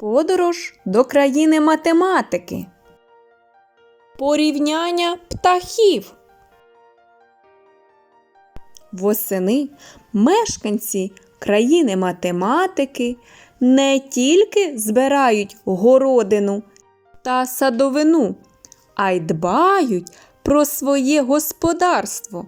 Подорож до країни математики. Порівняння птахів. Восени мешканці країни математики не тільки збирають городину та садовину, а й дбають про своє господарство.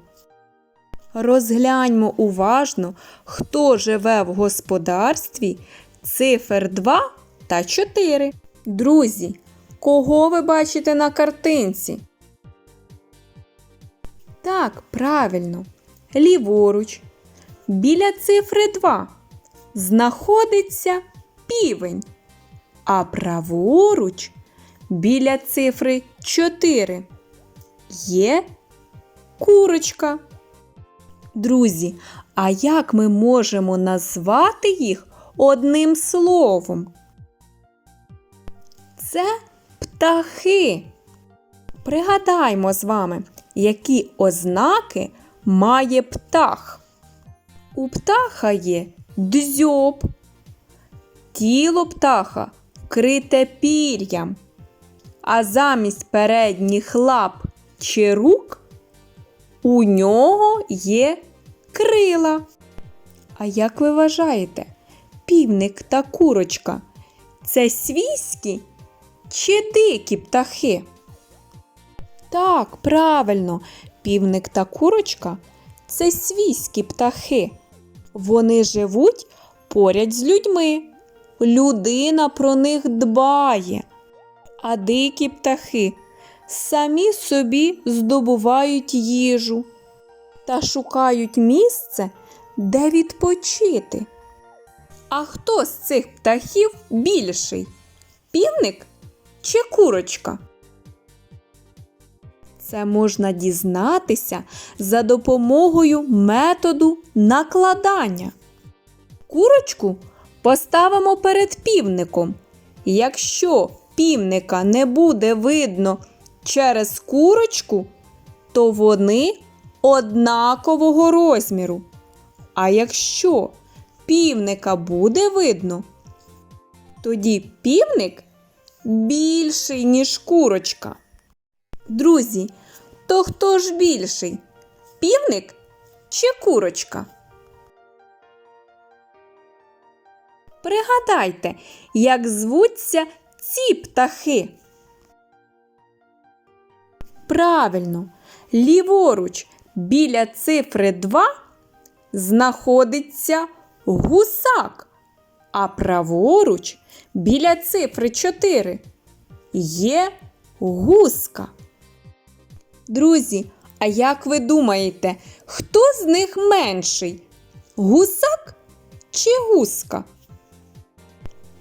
Розгляньмо уважно, хто живе в господарстві цифр 2 та 4. Друзі, кого ви бачите на картинці? Так, правильно. Ліворуч. Біля цифри 2 знаходиться півень, а праворуч біля цифри 4 є курочка. Друзі, а як ми можемо назвати їх одним словом? Це птахи. Пригадаймо з вами, які ознаки має птах. У птаха є дзьоб, тіло птаха вкрите пір'ям, а замість передніх лап чи рук у нього є крила. А як ви вважаєте, півник та курочка це свійські чи дикі птахи? Так, правильно, півник та курочка це свійські птахи. Вони живуть поряд з людьми. Людина про них дбає. А дикі птахи самі собі здобувають їжу та шукають місце, де відпочити. А хто з цих птахів більший? Півник чи курочка? Це можна дізнатися за допомогою методу накладання. Курочку поставимо перед півником. Якщо півника не буде видно через курочку, то вони однакового розміру. А якщо півника буде видно, тоді півник більший, ніж курочка. Друзі, то хто ж більший? Півник чи курочка? Пригадайте, як звуться ці птахи. Правильно, ліворуч біля цифри 2 знаходиться гусак, а праворуч біля цифри 4 є гуска. Друзі, а як ви думаєте, хто з них менший? Гусак чи гуска?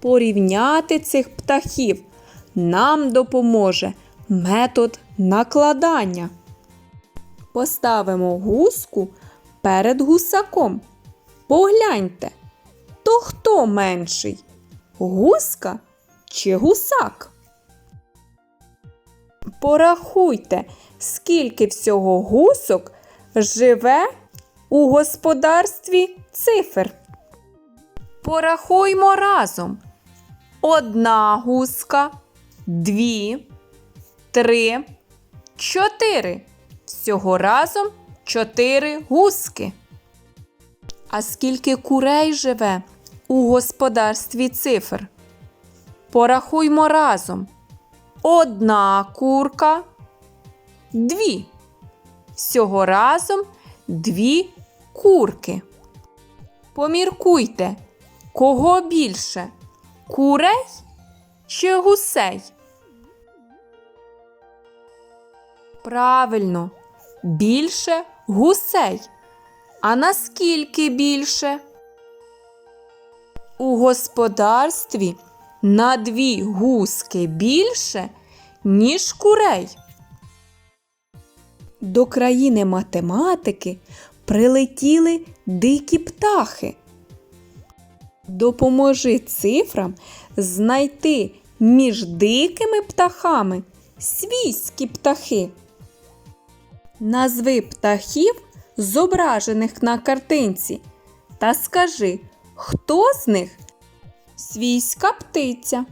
Порівняти цих птахів нам допоможе метод накладання. Поставимо гуску перед гусаком. Погляньте, то хто менший? Гуска чи гусак? Порахуйте, скільки всього гусок живе у господарстві цифр. Порахуймо разом. Одна гуска, дві, три, чотири. Всього разом чотири гуски. А скільки курей живе у господарстві цифр? Порахуймо разом. Одна курка, дві. Всього разом дві курки. Поміркуйте, кого більше курей чи гусей? Правильно, більше гусей. А наскільки більше? У господарстві на дві гуски більше, ніж курей. До країни математики прилетіли дикі птахи. Допоможи цифрам знайти між дикими птахами свійські птахи. Назви птахів, зображених на картинці, та скажи, хто з них Свійська птиця.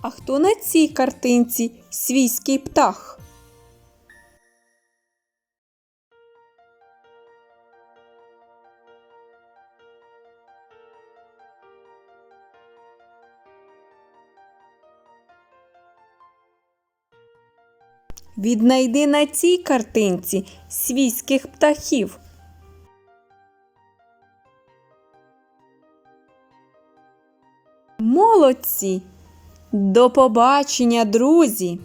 А хто на цій картинці свійський птах? Віднайди на цій картинці свійських птахів. Молодці! До побачення, друзі!